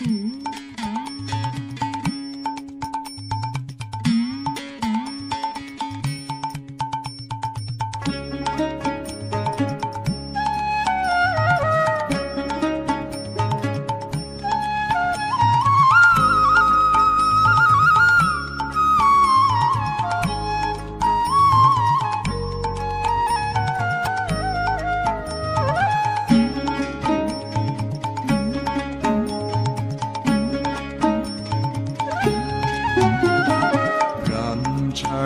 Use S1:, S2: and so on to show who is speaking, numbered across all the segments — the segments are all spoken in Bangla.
S1: গ্রাম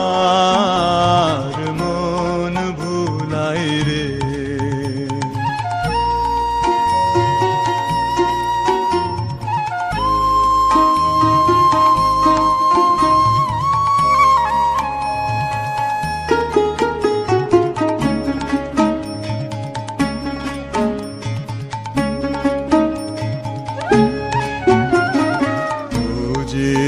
S1: আমার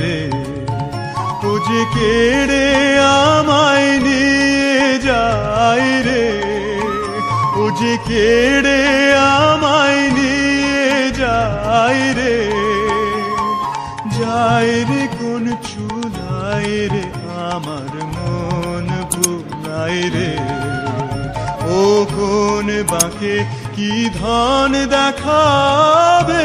S1: রে। ও যে কেড়ে আমায় নিয়ে যায় রে। ও কেড়ে আমায় নিয়ে যায় রে। যায় রে কোন চুলাই রে, আমার মন ভুলাই রে। ও কোন বাঁকে কি ধন দেখাবে?